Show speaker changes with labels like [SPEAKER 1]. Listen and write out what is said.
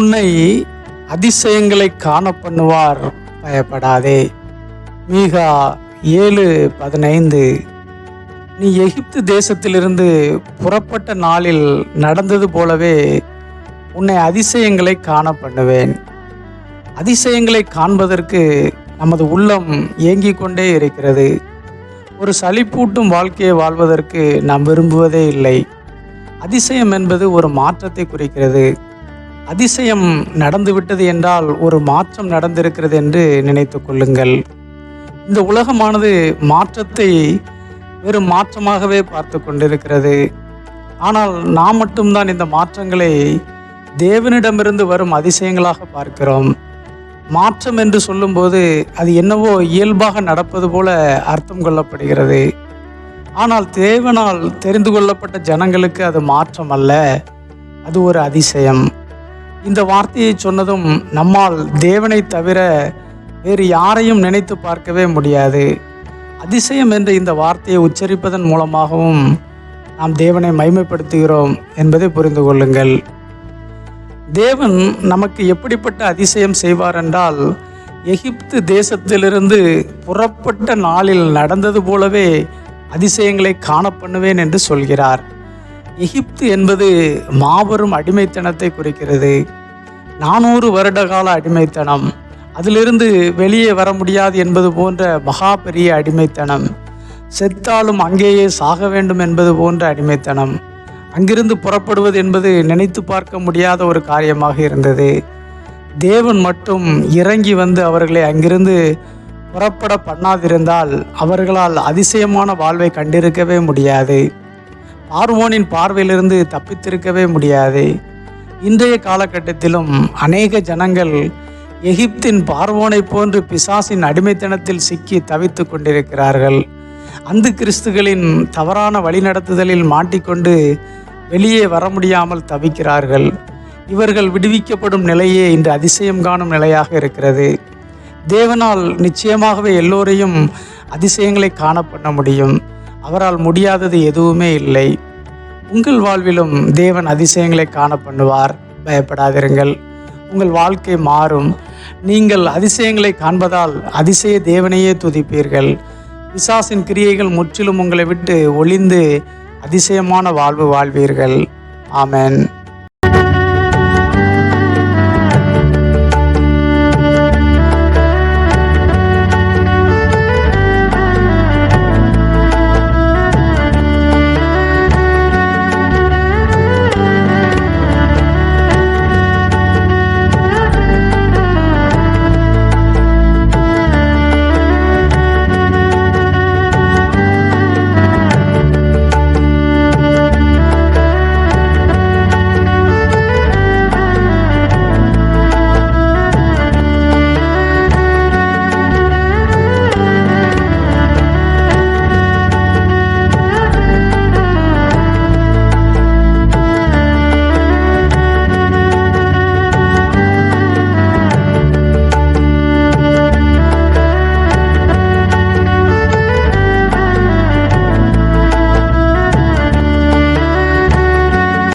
[SPEAKER 1] உன்னை அதிசயங்களை காண பண்ணுவார் பயப்படாதே. மீகா ஏழு பதினைந்து. நீ எகிப்து தேசத்திலிருந்து புறப்பட்ட நாளில் நடந்தது போலவே உன்னை அதிசயங்களை காண பண்ணுவேன் அதிசயங்களை காண்பதற்கு நமது உள்ளம் ஏங்கிக் கொண்டே இருக்கிறது. ஒரு சலிப்பூட்டும் வாழ்க்கையை வாழ்வதற்கு நாம் விரும்புவதே இல்லை. அதிசயம் என்பது ஒரு மாற்றத்தை குறிக்கிறது. அதிசயம் நடந்துவிட்டது என்றால் ஒரு மாற்றம் நடந்திருக்கிறது என்று நினைத்து கொள்ளுங்கள். இந்த உலகமானது மாற்றத்தை வெறும் மாற்றமாகவே பார்த்து கொண்டிருக்கிறது. ஆனால் நாம் மட்டும்தான் இந்த மாற்றங்களை தேவனிடமிருந்து வரும் அதிசயங்களாக பார்க்கிறோம். மாற்றம் என்று சொல்லும்போது அது என்னவோ இயல்பாக நடப்பது போல அர்த்தம் கொள்ளப்படுகிறது. ஆனால் தேவனால் தெரிந்து கொள்ளப்பட்ட ஜனங்களுக்கு அது மாற்றம் அல்ல. அது ஒரு அதிசயம். இந்த வார்த்தையை சொன்னதும் நம்மால் தேவனை தவிர வேறு யாரையும் நினைத்து பார்க்கவே முடியாது. அதிசயம் என்ற இந்த வார்த்தையை உச்சரிப்பதன் மூலமாகவும் நாம் தேவனை மைமைப்படுத்துகிறோம் என்பதை புரிந்து கொள்ளுங்கள். தேவன் நமக்கு எப்படிப்பட்ட அதிசயம் செய்வார் என்றால் எகிப்து தேசத்திலிருந்து புறப்பட்ட நாளில் நடந்தது போலவே அதிசயங்களை காண பண்ணுவேன் என்று சொல்கிறார். எகிப்து என்பது மாபெரும் அடிமைத்தனத்தை குறிக்கிறது. நானூறு வருட கால அடிமைத்தனம். அதிலிருந்து வெளியே வர முடியாது என்பது போன்ற மகா பெரிய அடிமைத்தனம். செத்தாலும் அங்கேயே சாக வேண்டும் என்பது போன்ற அடிமைத்தனம். அங்கிருந்து புறப்படுவது என்பது நினைத்து பார்க்க முடியாத ஒரு காரியமாக இருந்தது. தேவன் மட்டும் இறங்கி வந்து அவர்களை அங்கிருந்து புறப்பட பண்ணாதிருந்தால் அவர்களால் அதிசயமான வாழ்வை கண்டிருக்கவே முடியாது. பார்வோனின் பார்வையிலிருந்து தப்பித்திருக்கவே முடியாது. இன்றைய காலகட்டத்திலும் அநேக ஜனங்கள் எகிப்தின் பார்வோனை போன்று பிசாசின் அடிமைத்தனத்தில் சிக்கி தவித்து கொண்டிருக்கிறார்கள். அந்த கிறிஸ்துகளின் தவறான வழிநடத்துதலில் மாட்டிக்கொண்டு வெளியே வர முடியாமல் தவிக்கிறார்கள். இவர்கள் விடுவிக்கப்படும் நிலையே இன்று அதிசயம் காணும் நிலையாக இருக்கிறது. தேவனால் நிச்சயமாகவே எல்லோரையும் அதிசயங்களை காண பண்ண முடியும். அவரால் முடியாதது எதுவுமே இல்லை. உங்கள் வாழ்விலும் தேவன் அதிசயங்களை காண பண்ணுவார் பயப்படாதிருங்கள். உங்கள் வாழ்க்கை மாறும். நீங்கள் அதிசயங்களை காண்பதால் அதிசய தேவனையே துதிப்பீர்கள். பிசாசின் கிரியைகள் முற்றிலும் உங்களை விட்டு ஒளிந்து அதிசயமான வாழ்வு வாழ்வீர்கள். ஆமென்.